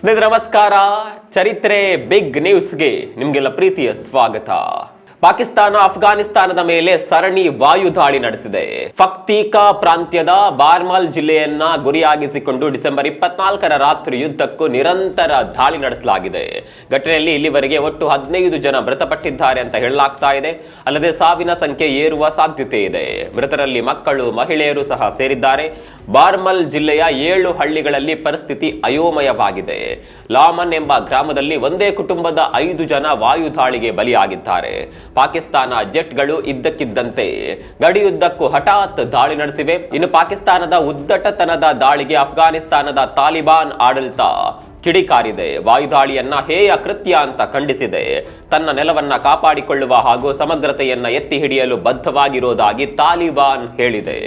ಸ್ನೇಹಿತರೆ ನಮಸ್ಕಾರ. ಚರಿತ್ರೆ ಬಿಗ್ ನ್ಯೂಸ್ಗೆ ನಿಮಗೆಲ್ಲ ಪ್ರೀತಿಯ ಸ್ವಾಗತ. ಪಾಕಿಸ್ತಾನ, ಅಫ್ಘಾನಿಸ್ತಾನದ ಮೇಲೆ ಸರಣಿ ವಾಯು ದಾಳಿ ನಡೆಸಿದೆ. ಫಕ್ತೀಕಾ ಪ್ರಾಂತ್ಯದ ಬಾರ್ಮಲ್ ಜಿಲ್ಲೆಯನ್ನ ಗುರಿಯಾಗಿಸಿಕೊಂಡು ಡಿಸೆಂಬರ್ ಇಪ್ಪತ್ನಾಲ್ಕರ ರಾತ್ರಿ ಯುದ್ಧಕ್ಕೂ ನಿರಂತರ ದಾಳಿ ನಡೆಸಲಾಗಿದೆ. ಘಟನೆಯಲ್ಲಿ ಇಲ್ಲಿವರೆಗೆ ಒಟ್ಟು ಹದಿನೈದು ಜನ ಮೃತಪಟ್ಟಿದ್ದಾರೆ ಅಂತ ಹೇಳಲಾಗ್ತಾ ಇದೆ. ಅಲ್ಲದೆ ಸಾವಿನ ಸಂಖ್ಯೆ ಏರುವ ಸಾಧ್ಯತೆ ಇದೆ. ಮೃತರಲ್ಲಿ ಮಕ್ಕಳು, ಮಹಿಳೆಯರು ಸಹ ಸೇರಿದ್ದಾರೆ. ಬಾರ್ಮಲ್ ಜಿಲ್ಲೆಯ ಏಳು ಹಳ್ಳಿಗಳಲ್ಲಿ ಪರಿಸ್ಥಿತಿ ಅಯೋಮಯವಾಗಿದೆ. ಲಾಮನ್ ಎಂಬ ಗ್ರಾಮದಲ್ಲಿ ಒಂದೇ ಕುಟುಂಬದ ಐದು ಜನ ವಾಯು ದಾಳಿಗೆ ಬಲಿಯಾಗಿದ್ದಾರೆ. ಪಾಕಿಸ್ತಾನ ಜೆಟ್ಗಳು ಇದ್ದಕ್ಕಿದ್ದಂತೆ ಗಡಿಯುದ್ದಕ್ಕೂ ಹಠಾತ್ ದಾಳಿ ನಡೆಸಿವೆ. ಇನ್ನು ಪಾಕಿಸ್ತಾನದ ಉದ್ದಟತನದ ದಾಳಿಗೆ ಅಫ್ಘಾನಿಸ್ತಾನದ ತಾಲಿಬಾನ್ ಆಡಳಿತ ಕಿಡಿಕಾರಿದೆ, ವಾಯುದಾಳಿಯನ್ನ ಹೇಯ ಕೃತ್ಯ ಅಂತ ಖಂಡಿಸಿದೆ. ತನ್ನ ನೆಲವನ್ನ ಕಾಪಾಡಿಕೊಳ್ಳುವ ಹಾಗೂ ಸಮಗ್ರತೆಯನ್ನ ಎತ್ತಿ ಹಿಡಿಯಲು ಬದ್ಧವಾಗಿರುವುದಾಗಿ ತಾಲಿಬಾನ್ ಹೇಳಿದೆ.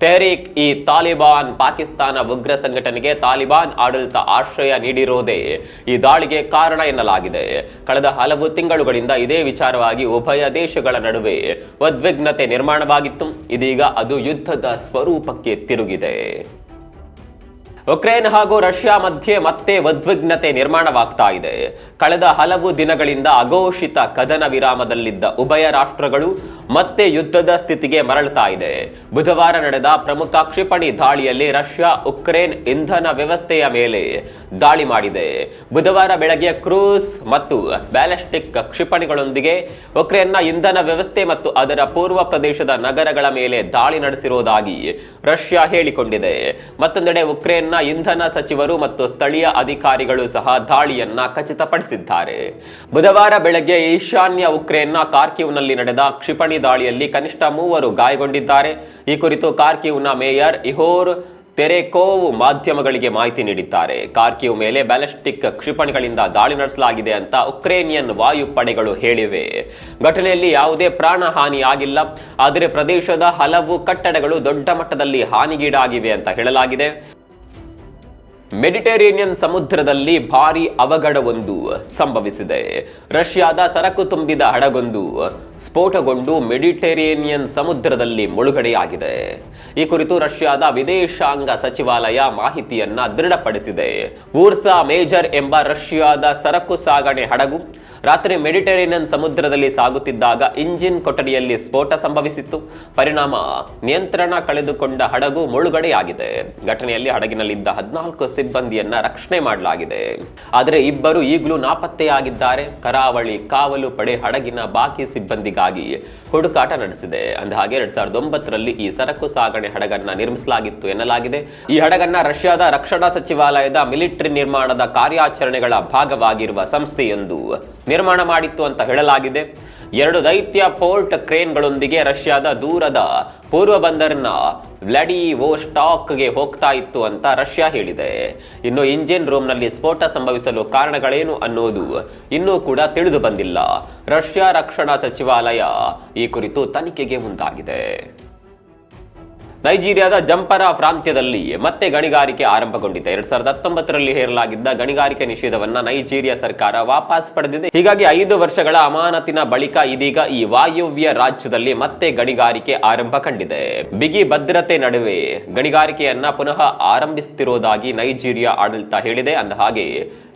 ತೆಹರೀಕ್ ಈ ತಾಲಿಬಾನ್ ಪಾಕಿಸ್ತಾನ ಉಗ್ರ ಸಂಘಟನೆಗೆ ತಾಲಿಬಾನ್ ಆಡಳಿತ ಆಶ್ರಯ ನೀಡಿರೋದೇ ಈ ದಾಳಿಗೆ ಕಾರಣ ಎನ್ನಲಾಗಿದೆ. ಕಳೆದ ಹಲವು ತಿಂಗಳುಗಳಿಂದ ಇದೇ ವಿಚಾರವಾಗಿ ಉಭಯ ದೇಶಗಳ ನಡುವೆ ಉದ್ವಿಗ್ನತೆ ನಿರ್ಮಾಣವಾಗಿತ್ತು. ಇದೀಗ ಅದು ಯುದ್ಧದ ಸ್ವರೂಪಕ್ಕೆ ತಿರುಗಿದೆ. ಉಕ್ರೇನ್ ಹಾಗೂ ರಷ್ಯಾ ಮಧ್ಯೆ ಮತ್ತೆ ಉದ್ವಿಗ್ನತೆ ನಿರ್ಮಾಣವಾಗ್ತಾ ಇದೆ. ಕಳೆದ ಹಲವು ದಿನಗಳಿಂದ ಅಘೋಷಿತ ಕದನ ವಿರಾಮದಲ್ಲಿದ್ದ ಉಭಯ ರಾಷ್ಟ್ರಗಳು ಮತ್ತೆ ಯುದ್ಧದ ಸ್ಥಿತಿಗೆ ಮರಳುತ್ತಾ ಇದೆ. ಬುಧವಾರ ನಡೆದ ಪ್ರಮುಖ ಕ್ಷಿಪಣಿ ದಾಳಿಯಲ್ಲಿ ರಷ್ಯಾ ಉಕ್ರೇನ್ ಇಂಧನ ವ್ಯವಸ್ಥೆಯ ಮೇಲೆ ದಾಳಿ ಮಾಡಿದೆ. ಬುಧವಾರ ಬೆಳಗ್ಗೆ ಕ್ರೂಸ್ ಮತ್ತು ಬ್ಯಾಲಿಸ್ಟಿಕ್ ಕ್ಷಿಪಣಿಗಳೊಂದಿಗೆ ಉಕ್ರೇನ್ನ ಇಂಧನ ವ್ಯವಸ್ಥೆ ಮತ್ತು ಅದರ ಪೂರ್ವ ಪ್ರದೇಶದ ನಗರಗಳ ಮೇಲೆ ದಾಳಿ ನಡೆಸಿರುವುದಾಗಿ ರಷ್ಯಾ ಹೇಳಿಕೊಂಡಿದೆ. ಮತ್ತೊಂದೆಡೆ ಉಕ್ರೇನ್ನ ಇಂಧನ ಸಚಿವರು ಮತ್ತು ಸ್ಥಳೀಯ ಅಧಿಕಾರಿಗಳು ಸಹ ದಾಳಿಯನ್ನ ಖಚಿತಪಡಿಸಿದ್ದಾರೆ. ಬುಧವಾರ ಬೆಳಗ್ಗೆ ಈಶಾನ್ಯ ಉಕ್ರೇನ್ನ ಕಾರ್ಕಿವ್ನಲ್ಲಿ ನಡೆದ ಕ್ಷಿಪಣಿ ದಾಳಿಯಲ್ಲಿ ಕನಿಷ್ಠ ಮೂವರು ಗಾಯಗೊಂಡಿದ್ದಾರೆ. ಈ ಕುರಿತು ಕಾರ್ಕಿವ್ನ ಮೇಯರ್ ಇಹೋರ್ ತೆರೆಕೋವ್ ಮಾಧ್ಯಮಗಳಿಗೆ ಮಾಹಿತಿ ನೀಡಿದ್ದಾರೆ. ಕಾರ್ಕಿವ್ ಮೇಲೆ ಬ್ಯಾಲಿಸ್ಟಿಕ್ ಕ್ಷಿಪಣಿಗಳಿಂದ ದಾಳಿ ನಡೆಸಲಾಗಿದೆ ಅಂತ ಉಕ್ರೇನಿಯನ್ ವಾಯುಪಡೆಗಳು ಹೇಳಿವೆ. ಘಟನೆಯಲ್ಲಿ ಯಾವುದೇ ಪ್ರಾಣ ಹಾನಿ ಆಗಿಲ್ಲ. ಆದರೆ ಪ್ರದೇಶದ ಹಲವು ಕಟ್ಟಡಗಳು ದೊಡ್ಡ ಮಟ್ಟದಲ್ಲಿ ಹಾನಿಗೀಡಾಗಿವೆ ಅಂತ ಹೇಳಲಾಗಿದೆ. ಮೆಡಿಟರೇನಿಯನ್ ಸಮುದ್ರದಲ್ಲಿ ಭಾರಿ ಅವಘಡವೊಂದು ಸಂಭವಿಸಿದೆ. ರಷ್ಯಾದ ಸರಕು ತುಂಬಿದ ಹಡಗೊಂದು ಸ್ಫೋಟಗೊಂಡು ಮೆಡಿಟರೇನಿಯನ್ ಸಮುದ್ರದಲ್ಲಿ ಮುಳುಗಡೆಯಾಗಿದೆ. ಈ ಕುರಿತು ರಷ್ಯಾದ ವಿದೇಶಾಂಗ ಸಚಿವಾಲಯ ಮಾಹಿತಿಯನ್ನ ದೃಢಪಡಿಸಿದೆ. ಊರ್ಸಾ ಮೇಜರ್ ಎಂಬ ರಷ್ಯಾದ ಸರಕು ಸಾಗಣೆ ಹಡಗು ರಾತ್ರಿ ಮೆಡಿಟರೇನಿಯನ್ ಸಮುದ್ರದಲ್ಲಿ ಸಾಗುತ್ತಿದ್ದಾಗ ಇಂಜಿನ್ ಕೊಠಡಿಯಲ್ಲಿ ಸ್ಫೋಟ ಸಂಭವಿಸಿತ್ತು. ಪರಿಣಾಮ ನಿಯಂತ್ರಣ ಕಳೆದುಕೊಂಡ ಹಡಗು ಮುಳುಗಡೆಯಾಗಿದೆ. ಘಟನೆಯಲ್ಲಿ ಹಡಗಿನಲ್ಲಿದ್ದ ಹದಿನಾಲ್ಕು ಸಿಬ್ಬಂದಿಯನ್ನ ರಕ್ಷಣೆ ಮಾಡಲಾಗಿದೆ. ಆದರೆ ಇಬ್ಬರು ಈಗಲೂ ನಾಪತ್ತೆಯಾಗಿದ್ದಾರೆ. ಕರಾವಳಿ ಕಾವಲು ಪಡೆ ಹಡಗಿನ ಬಾಕಿ ಸಿಬ್ಬಂದಿಗಾಗಿ ಹುಡುಕಾಟ ನಡೆಸಿದೆ. ಅಂದಹಾಗೆ ಎರಡ್ ಸಾವಿರದ ಒಂಬತ್ತರಲ್ಲಿ ಈ ಸರಕು ಸಾಗಣೆ ಹಡಗನ್ನ ನಿರ್ಮಿಸಲಾಗಿತ್ತು ಎನ್ನಲಾಗಿದೆ. ಈ ಹಡಗನ್ನ ರಷ್ಯಾದ ರಕ್ಷಣಾ ಸಚಿವಾಲಯದ ಮಿಲಿಟರಿ ನಿರ್ಮಾಣದ ಕಾರ್ಯಾಚರಣೆಗಳ ಭಾಗವಾಗಿರುವ ಸಂಸ್ಥೆಯೊಂದು. ನಿರ್ಮಾಣ ಮಾಡಿತ್ತು ಅಂತ ಹೇಳಲಾಗಿದೆ. ಎರಡು ದೈತ್ಯ ಪೋರ್ಟ್ ಕ್ರೇನ್ಗಳೊಂದಿಗೆ ರಷ್ಯಾದ ದೂರದ ಪೂರ್ವ ಬಂದರ್ನ ವ್ಲಾಡಿವೋಸ್ಟಾಕ್ಗೆ ಹೋಗ್ತಾ ಇತ್ತು ಅಂತ ರಷ್ಯಾ ಹೇಳಿದೆ. ಇನ್ನು ಇಂಜಿನ್ ರೂಮ್ನಲ್ಲಿ ಸ್ಫೋಟ ಸಂಭವಿಸಲು ಕಾರಣಗಳೇನು ಅನ್ನೋದು ಇನ್ನೂ ಕೂಡ ತಿಳಿದು ಬಂದಿಲ್ಲ. ರಷ್ಯಾ ರಕ್ಷಣಾ ಸಚಿವಾಲಯ ಈ ಕುರಿತು ತನಿಖೆಗೆ ಮುಂದಾಗಿದೆ. ನೈಜೀರಿಯಾದ ಜಂಪರ ಪ್ರಾಂತ್ಯದಲ್ಲಿ ಮತ್ತೆ ಗಣಿಗಾರಿಕೆ ಆರಂಭಗೊಂಡಿದೆ. ಎರಡ್ ಸಾವಿರದ ಹತ್ತೊಂಬತ್ತರಲ್ಲಿ ಹೇರಲಾಗಿದ್ದ ಗಣಿಗಾರಿಕೆ ನಿಷೇಧವನ್ನ ನೈಜೀರಿಯಾ ಸರ್ಕಾರ ವಾಪಸ್ ಪಡೆದಿದೆ. ಹೀಗಾಗಿ ಐದು ವರ್ಷಗಳ ಅಮಾನತಿನ ಬಳಿಕ ಇದೀಗ ಈ ವಾಯುವ್ಯ ರಾಜ್ಯದಲ್ಲಿ ಮತ್ತೆ ಗಣಿಗಾರಿಕೆ ಆರಂಭ ಕಂಡಿದೆ. ಬಿಗಿ ಭದ್ರತೆ ನಡುವೆ ಗಣಿಗಾರಿಕೆಯನ್ನ ಪುನಃ ಆರಂಭಿಸುತ್ತಿರುವುದಾಗಿ ನೈಜೀರಿಯಾ ಆಡಳಿತ ಹೇಳಿದೆ. ಅಂದ ಹಾಗೆ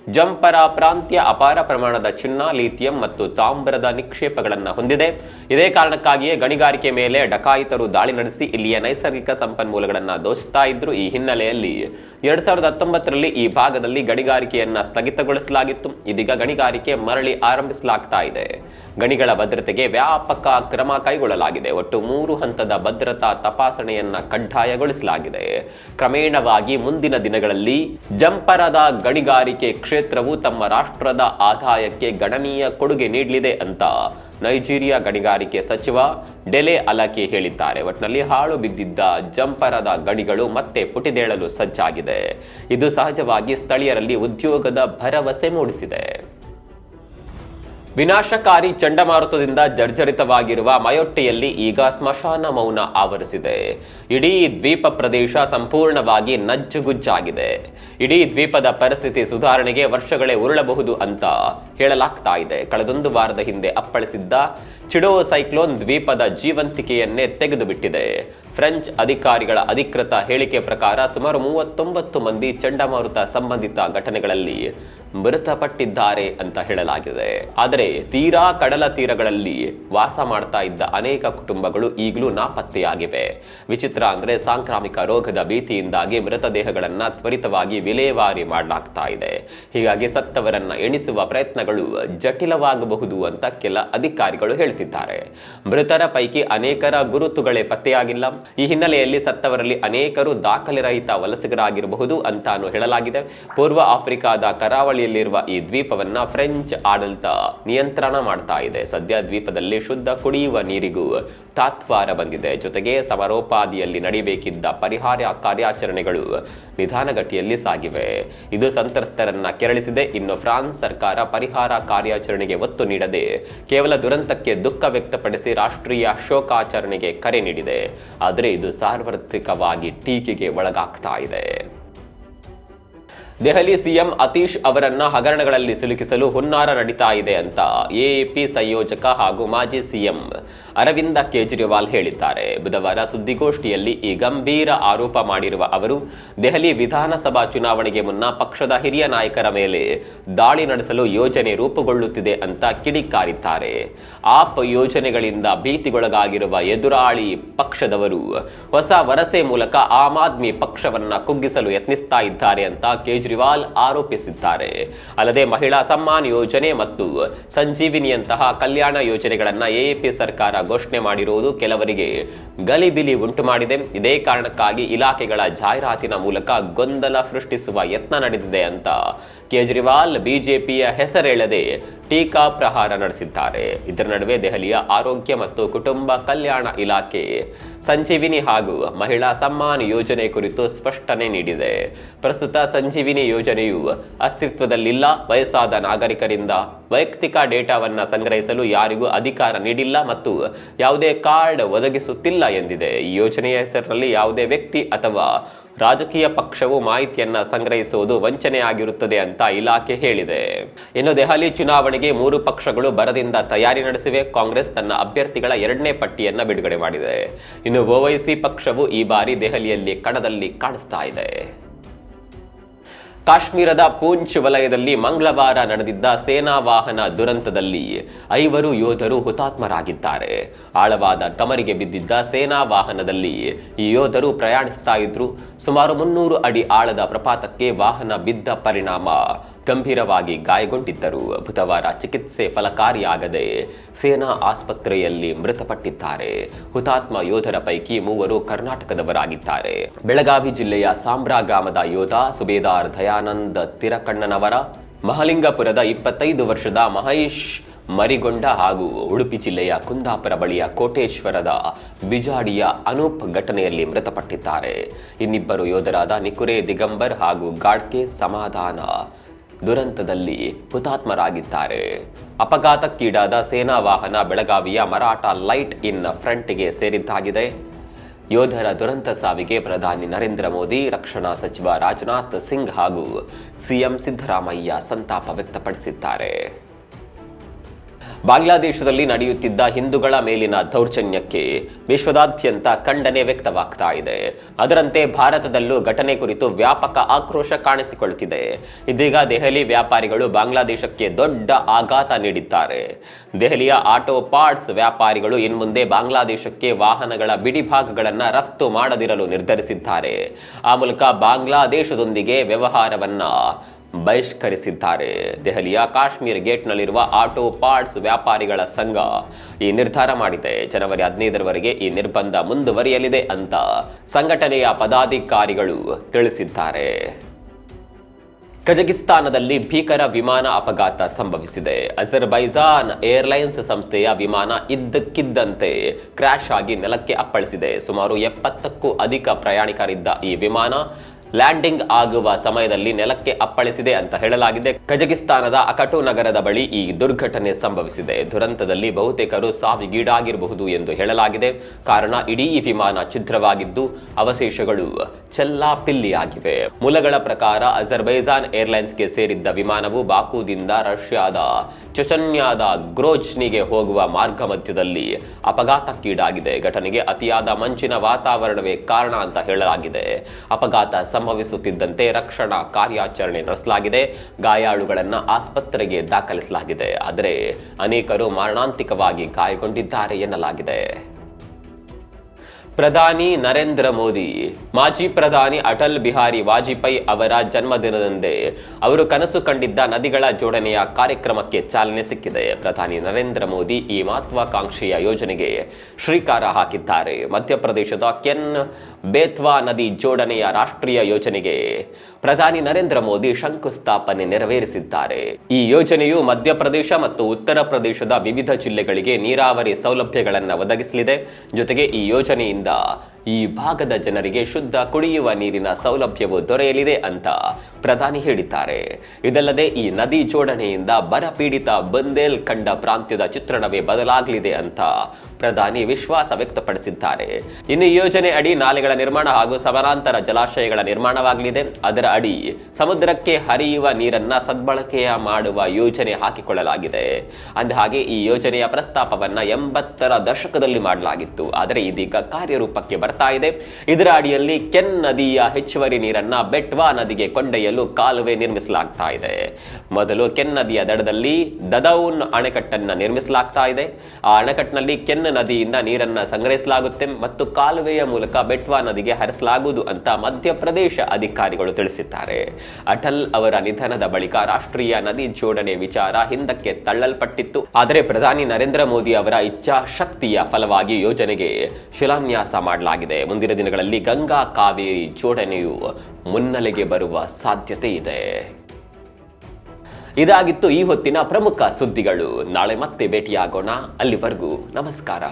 ಜಂಪರ ಪ್ರಾಂತ್ಯ ಅಪಾರ ಪ್ರಮಾಣದ ಚಿನ್ನ, ಲಿಥಿಯಂ ಮತ್ತು ತಾಮ್ರದ ನಿಕ್ಷೇಪಗಳನ್ನು ಹೊಂದಿದೆ. ಇದೇ ಕಾರಣಕ್ಕಾಗಿಯೇ ಗಣಿಗಾರಿಕೆ ಮೇಲೆ ಡಕಾಯಿತರು ದಾಳಿ ನಡೆಸಿ ಇಲ್ಲಿಯ ನೈಸರ್ಗಿಕ ಸಂಪನ್ಮೂಲಗಳನ್ನು ದೋಸ್ತಾ ಇದ್ರು ಈ ಹಿನ್ನೆಲೆಯಲ್ಲಿ. ಎರಡ್ ಸಾವಿರದ ಹತ್ತೊಂಬತ್ತರಲ್ಲಿ ಈ ಭಾಗದಲ್ಲಿ ಗಣಿಗಾರಿಕೆಯನ್ನ ಸ್ಥಗಿತಗೊಳಿಸಲಾಗಿತ್ತು. ಇದೀಗ ಗಣಿಗಾರಿಕೆ ಮರಳಿ ಆರಂಭಿಸಲಾಗ್ತಾ ಇದೆ. ಗಣಿಗಳ ಭದ್ರತೆಗೆ ವ್ಯಾಪಕ ಕ್ರಮ ಕೈಗೊಳ್ಳಲಾಗಿದೆ. ಒಟ್ಟು ಮೂರು ಹಂತದ ಭದ್ರತಾ ತಪಾಸಣೆಯನ್ನ ಕಡ್ಡಾಯಗೊಳಿಸಲಾಗಿದೆ. ಕ್ರಮೇಣವಾಗಿ ಮುಂದಿನ ದಿನಗಳಲ್ಲಿ ಜಂಪರದ ಗಣಿಗಾರಿಕೆ ಕ್ಷೇತ್ರವು ತಮ್ಮ ರಾಷ್ಟ್ರದ ಆದಾಯಕ್ಕೆ ಗಣನೀಯ ಕೊಡುಗೆ ನೀಡಲಿದೆ ಅಂತ ನೈಜೀರಿಯಾ ಗಣಿಗಾರಿಕೆ ಸಚಿವ ಡೆಲೆ ಅಲಕಿ ಹೇಳಿದ್ದಾರೆ. ಒಟ್ಟಿನಲ್ಲಿ ಹಾಳು ಬಿದ್ದಿದ್ದ ಜಂಪರದ ಗಣಿಗಳು ಮತ್ತೆ ಪುಟಿದೇಳಲು ಸಜ್ಜಾಗಿದೆ. ಇದು ಸಹಜವಾಗಿ ಸ್ಥಳೀಯರಲ್ಲಿ ಉದ್ಯೋಗದ ಭರವಸೆ ಮೂಡಿಸಿದೆ. ವಿನಾಶಕಾರಿ ಚಂಡಮಾರುತದಿಂದ ಜರ್ಜರಿತವಾಗಿರುವ ಮಯೊಟ್ಟೆಯಲ್ಲಿ ಈಗ ಸ್ಮಶಾನ ಮೌನ ಆವರಿಸಿದೆ. ಇಡೀ ದ್ವೀಪ ಪ್ರದೇಶ ಸಂಪೂರ್ಣವಾಗಿ ನಜ್ಜುಗುಜ್ಜಾಗಿದೆ. ಇಡೀ ದ್ವೀಪದ ಪರಿಸ್ಥಿತಿ ಸುಧಾರಣೆಗೆ ವರ್ಷಗಳೇ ಉರುಳಬಹುದು ಅಂತ ಹೇಳಲಾಗ್ತಾ ಇದೆ. ಕಳೆದೊಂದು ವಾರದ ಹಿಂದೆ ಅಪ್ಪಳಿಸಿದ್ದ ಚಿಡೋ ಸೈಕ್ಲೋನ್ ದ್ವೀಪದ ಜೀವಂತಿಕೆಯನ್ನೇ ತೆಗೆದುಬಿಟ್ಟಿದೆ. ಫ್ರೆಂಚ್ ಅಧಿಕಾರಿಗಳ ಅಧಿಕೃತ ಹೇಳಿಕೆ ಪ್ರಕಾರ ಸುಮಾರು ಮೂವತ್ತೊಂಬತ್ತು ಮಂದಿ ಚಂಡಮಾರುತ ಸಂಬಂಧಿತ ಘಟನೆಗಳಲ್ಲಿ ಮೃತಪಟ್ಟಿದ್ದಾರೆ ಅಂತ ಹೇಳಲಾಗಿದೆ. ಆದರೆ ತೀರಾ ಕಡಲ ತೀರಗಳಲ್ಲಿ ವಾಸ ಮಾಡ್ತಾ ಇದ್ದ ಅನೇಕ ಕುಟುಂಬಗಳು ಈಗಲೂ ನಾಪತ್ತೆಯಾಗಿವೆ. ವಿಚಿತ್ರ ಅಂದ್ರೆ ಸಾಂಕ್ರಾಮಿಕ ರೋಗದ ಭೀತಿಯಿಂದಾಗಿ ಮೃತದೇಹಗಳನ್ನ ತ್ವರಿತವಾಗಿ ವಿಲೇವಾರಿ ಮಾಡಲಾಗ್ತಾ ಇದೆ. ಹೀಗಾಗಿ ಸತ್ತವರನ್ನ ಎಣಿಸುವ ಪ್ರಯತ್ನಗಳು ಜಟಿಲವಾಗಬಹುದು ಅಂತ ಕೆಲ ಅಧಿಕಾರಿಗಳು ಹೇಳ್ತಿದ್ದಾರೆ. ಮೃತರ ಪೈಕಿ ಅನೇಕರ ಗುರುತುಗಳೇ ಪತ್ತೆಯಾಗಿಲ್ಲ. ಈ ಹಿನ್ನೆಲೆಯಲ್ಲಿ ಸತ್ತವರಲ್ಲಿ ಅನೇಕರು ದಾಖಲೆ ರಹಿತ ವಲಸಿಗರಾಗಿರಬಹುದು ಅಂತಾನು ಹೇಳಲಾಗಿದೆ. ಪೂರ್ವ ಆಫ್ರಿಕಾದ ಕರಾವಳಿಯಲ್ಲಿರುವ ಈ ದ್ವೀಪವನ್ನ ಫ್ರೆಂಚ್ ಆಡಳಿತ ನಿಯಂತ್ರಣ ಮಾಡ್ತಾ ಇದೆ. ಸದ್ಯ ದ್ವೀಪದಲ್ಲಿ ಶುದ್ಧ ಕುಡಿಯುವ ನೀರಿಗೂ ತಾತ್ವಾರ ಬಂದಿದೆ. ಜೊತೆಗೆ ಸಮರೋಪಾದಿಯಲ್ಲಿ ನಡೆಯಬೇಕಿದ್ದ ಪರಿಹಾರ ಕಾರ್ಯಾಚರಣೆಗಳು ನಿಧಾನಗತಿಯಲ್ಲಿ ಸಾಗಿವೆ. ಇದು ಸಂತ್ರಸ್ತರನ್ನ ಕೆರಳಿಸಿದೆ. ಇನ್ನು ಫ್ರಾನ್ಸ್ ಸರ್ಕಾರ ಪರಿಹಾರ ಕಾರ್ಯಾಚರಣೆಗೆ ಒತ್ತು ನೀಡದೆ ಕೇವಲ ದುರಂತಕ್ಕೆ ದುಃಖ ವ್ಯಕ್ತಪಡಿಸಿ ರಾಷ್ಟ್ರೀಯ ಶೋಕಾಚರಣೆಗೆ ಕರೆ ನೀಡಿದೆ. ಆದರೆ ಇದು ಸಾರ್ವತ್ರಿಕವಾಗಿ ಟೀಕೆಗೆ ಒಳಗಾಗ್ತಾ ಇದೆ. ದೆಹಲಿ ಸಿಎಂ ಅತೀಶ್ ಅವರನ್ನ ಹಗರಣಗಳಲ್ಲಿ ಸಿಲುಕಿಸಲು ಹುನ್ನಾರ ನಡೀತಾ ಇದೆ ಅಂತ ಎಎಪಿ ಸಂಯೋಜಕ ಹಾಗೂ ಮಾಜಿ ಸಿಎಂ ಅರವಿಂದ ಕೇಜ್ರಿವಾಲ್ ಹೇಳಿದ್ದಾರೆ. ಬುಧವಾರ ಸುದ್ದಿಗೋಷ್ಠಿಯಲ್ಲಿ ಈ ಗಂಭೀರ ಆರೋಪ ಮಾಡಿರುವ ಅವರು, ದೆಹಲಿ ವಿಧಾನಸಭಾ ಚುನಾವಣೆಗೆ ಮುನ್ನ ಪಕ್ಷದ ಹಿರಿಯ ನಾಯಕರ ಮೇಲೆ ದಾಳಿ ನಡೆಸಲು ಯೋಜನೆ ರೂಪುಗೊಳ್ಳುತ್ತಿದೆ ಅಂತ ಕಿಡಿಕಾರಿದ್ದಾರೆ. ಆಪ್ ಯೋಜನೆಗಳಿಂದ ಭೀತಿಗೊಳಗಾಗಿರುವ ಎದುರಾಳಿ ಪಕ್ಷದವರು ಹೊಸ ವರಸೆ ಮೂಲಕ ಆಮ್ ಆದ್ಮಿ ಪಕ್ಷವನ್ನ ಕುಗ್ಗಿಸಲು ಯತ್ನಿಸ್ತಾ ಇದ್ದಾರೆ ಅಂತ ಕೇಜ್ರಿವಾಲ್ ಆರೋಪಿಸಿದ್ದಾರೆ. ಅಲ್ಲದೆ ಮಹಿಳಾ ಸಮ್ಮಾನ್ ಯೋಜನೆ ಮತ್ತು ಸಂಜೀವಿನಿಯಂತಹ ಕಲ್ಯಾಣ ಯೋಜನೆಗಳನ್ನು ಎಎಪಿ ಸರ್ಕಾರ ಘೋಷಣೆ ಮಾಡಿರುವುದು ಕೆಲವರಿಗೆ ಗಲಿಬಿಲಿ ಉಂಟು ಮಾಡಿದೆ ಇದೇ ಕಾರಣಕ್ಕಾಗಿ ಇಲಾಖೆಗಳ ಜಾಹೀರಾತಿನ ಮೂಲಕ ಗೊಂದಲ ಸೃಷ್ಟಿಸುವ ಯತ್ನ ನಡೆದಿದೆ ಅಂತ ಕೇಜ್ರಿವಾಲ್ ಬಿಜೆಪಿಯ ಹೆಸರೇಳದೆ ಟೀಕಾ ಪ್ರಹಾರ ನಡೆಸಿದ್ದಾರೆ. ಇದರ ನಡುವೆ ದೆಹಲಿಯ ಆರೋಗ್ಯ ಮತ್ತು ಕುಟುಂಬ ಕಲ್ಯಾಣ ಇಲಾಖೆ ಸಂಜೀವಿನಿ ಹಾಗೂ ಮಹಿಳಾ ಸಮ್ಮಾನ್ ಯೋಜನೆ ಕುರಿತು ಸ್ಪಷ್ಟನೆ ನೀಡಿದೆ. ಪ್ರಸ್ತುತ ಸಂಜೀವಿನಿ ಯೋಜನೆಯು ಅಸ್ತಿತ್ವದಲ್ಲಿಲ್ಲ. ವಯಸ್ಸಾದ ನಾಗರಿಕರಿಂದ ವೈಯಕ್ತಿಕ ಡೇಟಾವನ್ನು ಸಂಗ್ರಹಿಸಲು ಯಾರಿಗೂ ಅಧಿಕಾರ ನೀಡಿಲ್ಲ ಮತ್ತು ಯಾವುದೇ ಕಾರ್ಡ್ ಒದಗಿಸುತ್ತಿಲ್ಲ ಎಂದಿದೆ. ಈ ಯೋಜನೆಯ ಹೆಸರಿನಲ್ಲಿ ಯಾವುದೇ ವ್ಯಕ್ತಿ ಅಥವಾ ರಾಜಕೀಯ ಪಕ್ಷವು ಮಾಹಿತಿಯನ್ನು ಸಂಗ್ರಹಿಸುವುದು ವಂಚನೆಯಾಗಿರುತ್ತದೆ ಅಂತ ಇಲಾಖೆ ಹೇಳಿದೆ. ಇನ್ನು ದೆಹಲಿ ಚುನಾವಣೆಗೆ ಮೂರು ಪಕ್ಷಗಳು ಬರದಿಂದ ತಯಾರಿ ನಡೆಸಿವೆ. ಕಾಂಗ್ರೆಸ್ ತನ್ನ ಅಭ್ಯರ್ಥಿಗಳ ಎರಡನೇ ಪಟ್ಟಿಯನ್ನು ಬಿಡುಗಡೆ ಮಾಡಿದೆ. ಇನ್ನು ಓವೈಸಿ ಪಕ್ಷವು ಈ ಬಾರಿ ದೆಹಲಿಯಲ್ಲಿ ಕಣದಲ್ಲಿ ಕಾಣಿಸ್ತಾ ಇದೆ. ಕಾಶ್ಮೀರದ ಪೂಂಚ್ ವಲಯದಲ್ಲಿ ಮಂಗಳವಾರ ನಡೆದಿದ್ದ ಸೇನಾ ವಾಹನ ದುರಂತದಲ್ಲಿ ಐವರು ಯೋಧರು ಹುತಾತ್ಮರಾಗಿದ್ದಾರೆ. ಆಳವಾದ ಕಮರಿಗೆ ಬಿದ್ದಿದ್ದ ಸೇನಾ ವಾಹನದಲ್ಲಿ ಈ ಯೋಧರು ಪ್ರಯಾಣಿಸ್ತಾ ಇದ್ರು. ಸುಮಾರು ಮುನ್ನೂರು ಅಡಿ ಆಳದ ಪ್ರಪಾತಕ್ಕೆ ವಾಹನ ಬಿದ್ದ ಪರಿಣಾಮ. ಗಂಭೀರವಾಗಿ ಗಾಯಗೊಂಡಿದ್ದರು. ಬುಧವಾರ ಚಿಕಿತ್ಸೆ ಫಲಕಾರಿಯಾಗದೆ ಸೇನಾ ಆಸ್ಪತ್ರೆಯಲ್ಲಿ ಮೃತಪಟ್ಟಿದ್ದಾರೆ. ಹುತಾತ್ಮ ಯೋಧರ ಪೈಕಿ ಮೂವರು ಕರ್ನಾಟಕದವರಾಗಿದ್ದಾರೆ. ಬೆಳಗಾವಿ ಜಿಲ್ಲೆಯ ಸಾಂಬ್ರಾ ಗ್ರಾಮದ ಯೋಧ ಸುಬೇದಾರ್ ದಯಾನಂದ ತಿರಕಣ್ಣನವರ, ಮಹಲಿಂಗಪುರದ ಇಪ್ಪತ್ತೈದು ವರ್ಷದ ಮಹೇಶ್ ಮರಿಗೊಂಡ ಹಾಗೂ ಉಡುಪಿ ಜಿಲ್ಲೆಯ ಕುಂದಾಪುರ ಬಳಿಯ ಕೋಟೇಶ್ವರದ ಬಿಜಾಡಿಯ ಅನೂಪ್ ಘಟನೆಯಲ್ಲಿ ಮೃತಪಟ್ಟಿದ್ದಾರೆ. ಇನ್ನಿಬ್ಬರು ಯೋಧರಾದ ನಿಕುರೆ ದಿಗಂಬರ್ ಹಾಗೂ ಗಾಡ್ಕೆ ಸಮಾಧಾನ ದುರಂತದಲ್ಲಿ ಹುತಾತ್ಮರಾಗಿದ್ದಾರೆ. ಅಪಘಾತಕ್ಕೀಡಾದ ಸೇನಾ ವಾಹನ ಬೆಳಗಾವಿಯ ಮರಾಠ ಲೈಟ್ ಇನ್ ಫ್ರಂಟ್ಗೆ ಸೇರಿದ್ದಾಗಿದೆ. ಯೋಧರ ದುರಂತ ಸಾವಿಗೆ ಪ್ರಧಾನಿ ನರೇಂದ್ರ ಮೋದಿ, ರಕ್ಷಣಾ ಸಚಿವ ರಾಜನಾಥ್ ಸಿಂಗ್ ಹಾಗೂ ಸಿಎಂ ಸಿದ್ದರಾಮಯ್ಯ ಸಂತಾಪ ವ್ಯಕ್ತಪಡಿಸಿದ್ದಾರೆ. ಬಾಂಗ್ಲಾದೇಶದಲ್ಲಿ ನಡೆಯುತ್ತಿದ್ದ ಹಿಂದೂಗಳ ಮೇಲಿನ ದೌರ್ಜನ್ಯಕ್ಕೆ ವಿಶ್ವದಾದ್ಯಂತ ಖಂಡನೆ ವ್ಯಕ್ತವಾಗ್ತಾ ಇದೆ. ಅದರಂತೆ ಭಾರತದಲ್ಲೂ ಘಟನೆ ಕುರಿತು ವ್ಯಾಪಕ ಆಕ್ರೋಶ ಕಾಣಿಸಿಕೊಳ್ಳುತ್ತಿದೆ ಇದೀಗ ದೆಹಲಿ ವ್ಯಾಪಾರಿಗಳು ಬಾಂಗ್ಲಾದೇಶಕ್ಕೆ ದೊಡ್ಡ ಆಘಾತ ನೀಡಿದ್ದಾರೆ. ದೆಹಲಿಯ ಆಟೋ ಪಾರ್ಟ್ಸ್ ವ್ಯಾಪಾರಿಗಳು ಇನ್ಮುಂದೆ ಬಾಂಗ್ಲಾದೇಶಕ್ಕೆ ವಾಹನಗಳ ಬಿಡಿ ಭಾಗಗಳನ್ನು ರಫ್ತು ಮಾಡದಿರಲು ನಿರ್ಧರಿಸಿದ್ದಾರೆ. ಆ ಮೂಲಕ ಬಾಂಗ್ಲಾದೇಶದೊಂದಿಗೆ ವ್ಯವಹಾರವನ್ನ ಬಹಿಷ್ಕರಿಸಿದ್ದಾರೆ. ದೆಹಲಿಯ ಕಾಶ್ಮೀರ್ ಗೇಟ್ನಲ್ಲಿರುವ ಆಟೋ ಪಾರ್ಟ್ಸ್ ವ್ಯಾಪಾರಿಗಳ ಸಂಘ ಈ ನಿರ್ಧಾರ ಮಾಡಿದೆ. ಜನವರಿ ಹದಿನೈದರವರೆಗೆ ಈ ನಿರ್ಬಂಧ ಮುಂದುವರಿಯಲಿದೆ ಅಂತ ಸಂಘಟನೆಯ ಪದಾಧಿಕಾರಿಗಳು ತಿಳಿಸಿದ್ದಾರೆ. ಕಜಕಿಸ್ತಾನದಲ್ಲಿ ಭೀಕರ ವಿಮಾನ ಅಪಘಾತ ಸಂಭವಿಸಿದೆ. ಅಜರ್ಬೈಜಾನ್ ಏರ್ಲೈನ್ಸ್ ಸಂಸ್ಥೆಯ ವಿಮಾನ ಇದ್ದಕ್ಕಿದ್ದಂತೆ ಕ್ರ್ಯಾಶ್ ಆಗಿ ನೆಲಕ್ಕೆ ಅಪ್ಪಳಿಸಿದೆ. ಸುಮಾರು ಎಪ್ಪತ್ತಕ್ಕೂ ಅಧಿಕ ಪ್ರಯಾಣಿಕರಿದ್ದ ಈ ವಿಮಾನ ಲ್ಯಾಂಡಿಂಗ್ ಆಗುವ ಸಮಯದಲ್ಲಿ ನೆಲಕ್ಕೆ ಅಪ್ಪಳಿಸಿದೆ ಅಂತ ಹೇಳಲಾಗಿದೆ. ಕಜಕಿಸ್ತಾನದ ಅಕಟು ನಗರದ ಬಳಿ ಈ ದುರ್ಘಟನೆ ಸಂಭವಿಸಿದೆ. ದುರಂತದಲ್ಲಿ ಬಹುತೇಕರು ಸಾವಿಗೀಡಾಗಿರಬಹುದು ಎಂದು ಹೇಳಲಾಗಿದೆ. ಕಾರಣ, ಇಡೀ ವಿಮಾನ ಛಿದ್ರವಾಗಿದ್ದು, ಅವಶೇಷಗಳು ಚೆಲ್ಲಾಪಿಲ್ಲಿಯಾಗಿವೆ. ಮೂಲಗಳ ಪ್ರಕಾರ ಅಜರ್ಬೈಜಾನ್ ಏರ್ಲೈನ್ಸ್ಗೆ ಸೇರಿದ್ದ ವಿಮಾನವು ಬಾಕುದಿಂದ ರಷ್ಯಾದ ಚೊಚನ್ಯಾದ ಗ್ರೋಜ್ನಿಗೆ ಹೋಗುವ ಮಾರ್ಗ ಮಧ್ಯದಲ್ಲಿ ಅಪಘಾತಕ್ಕೀಡಾಗಿದೆ. ಘಟನೆಗೆ ಅತಿಯಾದ ಮಂಚಿನ ವಾತಾವರಣವೇ ಕಾರಣ ಅಂತ ಹೇಳಲಾಗಿದೆ. ಅಪಘಾತ ಸಂಭವಿಸುತ್ತಿದ್ದಂತೆ ರಕ್ಷಣಾ ಕಾರ್ಯಾಚರಣೆ ನಡೆಸಲಾಗಿದೆ. ಗಾಯಾಳುಗಳನ್ನು ಆಸ್ಪತ್ರೆಗೆ ದಾಖಲಿಸಲಾಗಿದೆ. ಆದರೆ ಅನೇಕರು ಮಾರಣಾಂತಿಕವಾಗಿ ಗಾಯಗೊಂಡಿದ್ದಾರೆ ಎನ್ನಲಾಗಿದೆ. ಪ್ರಧಾನಿ ನರೇಂದ್ರ ಮೋದಿ, ಮಾಜಿ ಪ್ರಧಾನಿ ಅಟಲ್ ಬಿಹಾರಿ ವಾಜಪೇಯಿ ಅವರ ಜನ್ಮದಿನದಂದೇ ಅವರು ಕನಸು ಕಂಡಿದ್ದ ನದಿಗಳ ಜೋಡಣೆಯ ಕಾರ್ಯಕ್ರಮಕ್ಕೆ ಚಾಲನೆ ಸಿಕ್ಕಿದೆ. ಪ್ರಧಾನಿ ನರೇಂದ್ರ ಮೋದಿ ಈ ಮಹತ್ವಾಕಾಂಕ್ಷೆಯ ಯೋಜನೆಗೆ ಶ್ರೀಕಾರ ಹಾಕಿದ್ದಾರೆ. ಮಧ್ಯಪ್ರದೇಶದ ಕೆನ್ ಬೇತ್ವಾ ನದಿ ಜೋಡಣೆಯ ರಾಷ್ಟ್ರೀಯ ಯೋಜನೆಗೆ ಪ್ರಧಾನಿ ನರೇಂದ್ರ ಮೋದಿ ಶಂಕುಸ್ಥಾಪನೆ ನೆರವೇರಿಸಿದ್ದಾರೆ. ಈ ಯೋಜನೆಯು ಮಧ್ಯಪ್ರದೇಶ ಮತ್ತು ಉತ್ತರ ಪ್ರದೇಶದ ವಿವಿಧ ಜಿಲ್ಲೆಗಳಿಗೆ ನೀರಾವರಿ ಸೌಲಭ್ಯಗಳನ್ನು ಒದಗಿಸಲಿದೆ. ಜೊತೆಗೆ ಈ ಯೋಜನೆಯಿಂದ বাসিন্দা ಈ ಭಾಗದ ಜನರಿಗೆ ಶುದ್ಧ ಕುಡಿಯುವ ನೀರಿನ ಸೌಲಭ್ಯವು ದೊರೆಯಲಿದೆ ಅಂತ ಪ್ರಧಾನಿ ಹೇಳಿದ್ದಾರೆ. ಇದಲ್ಲದೆ ಈ ನದಿ ಜೋಡಣೆಯಿಂದ ಬರಪೀಡಿತ ಬಂದೇಲ್ ಖಂಡ ಪ್ರಾಂತ್ಯದ ಚಿತ್ರಣವೇ ಬದಲಾಗಲಿದೆ ಅಂತ ಪ್ರಧಾನಿ ವಿಶ್ವಾಸ ವ್ಯಕ್ತಪಡಿಸಿದ್ದಾರೆ. ಇನ್ನು ಯೋಜನೆ ಅಡಿ ನಾಲೆಗಳ ನಿರ್ಮಾಣ ಹಾಗೂ ಸಮಾನಾಂತರ ಜಲಾಶಯಗಳ ನಿರ್ಮಾಣವಾಗಲಿದೆ. ಅದರ ಅಡಿ ಸಮುದ್ರಕ್ಕೆ ಹರಿಯುವ ನೀರನ್ನ ಸದ್ಬಳಕೆಯ ಮಾಡುವ ಯೋಜನೆ ಹಾಕಿಕೊಳ್ಳಲಾಗಿದೆ. ಅಂದ ಹಾಗೆ ಈ ಯೋಜನೆಯ ಪ್ರಸ್ತಾಪವನ್ನ ಎಂಬತ್ತರ ದಶಕದಲ್ಲಿ ಮಾಡಲಾಗಿತ್ತು. ಆದರೆ ಇದೀಗ ಕಾರ್ಯರೂಪಕ್ಕೆ ಬರ್ತಾ ಇದೆ. ಇದರ ಅಡಿಯಲ್ಲಿ ಕೆನ್ ನದಿಯ ಹೆಚ್ಚುವರಿ ನೀರನ್ನ ಬೆಟ್ವಾ ನದಿಗೆ ಕೊಂಡೊಯ್ಯಲು ಕಾಲುವೆ ನಿರ್ಮಿಸಲಾಗ್ತಾ ಇದೆ. ಮೊದಲು ಕೆನ್ ನದಿಯ ದಡದಲ್ಲಿ ದದೌನ್ ಅಣೆಕಟ್ಟನ್ನ ನಿರ್ಮಿಸಲಾಗ್ತಾ ಇದೆ. ಆ ಅಣೆಕಟ್ಟಿನಲ್ಲಿ ಕೆನ್ ನದಿಯಿಂದ ನೀರನ್ನ ಸಂಗ್ರಹಿಸಲಾಗುತ್ತೆ ಮತ್ತು ಕಾಲುವೆಯ ಮೂಲಕ ಬೆಟ್ವಾ ನದಿಗೆ ಹರಿಸಲಾಗುವುದು ಅಂತ ಮಧ್ಯಪ್ರದೇಶ ಅಧಿಕಾರಿಗಳು ತಿಳಿಸಿದ್ದಾರೆ. ಅಟಲ್ ಅವರ ನಿಧನದ ಬಳಿಕ ರಾಷ್ಟ್ರೀಯ ನದಿ ಜೋಡಣೆ ವಿಚಾರ ಹಿಂದಕ್ಕೆ ತಳ್ಳಲ್ಪಟ್ಟಿತ್ತು. ಆದರೆ ಪ್ರಧಾನಿ ನರೇಂದ್ರ ಮೋದಿ ಅವರ ಇಚ್ಛಾಶಕ್ತಿಯ ಫಲವಾಗಿ ಯೋಜನೆಗೆ ಶಿಲಾನ್ಯಾಸ ಮಾಡಲಾಗಿದೆ. ಮುಂದಿನ ದಿನಗಳಲ್ಲಿ ಗಂಗಾ ಕಾವೇರಿ ಜೋಡಣೆಯು ಮುನ್ನೆಲೆಗೆ ಬರುವ ಸಾಧ್ಯತೆ ಇದೆ. ಇದಾಗಿತ್ತು ಈ ಹೊತ್ತಿನ ಪ್ರಮುಖ ಸುದ್ದಿಗಳು. ನಾಳೆ ಮತ್ತೆ ಭೇಟಿಯಾಗೋಣ. ಅಲ್ಲಿವರೆಗೂ ನಮಸ್ಕಾರ.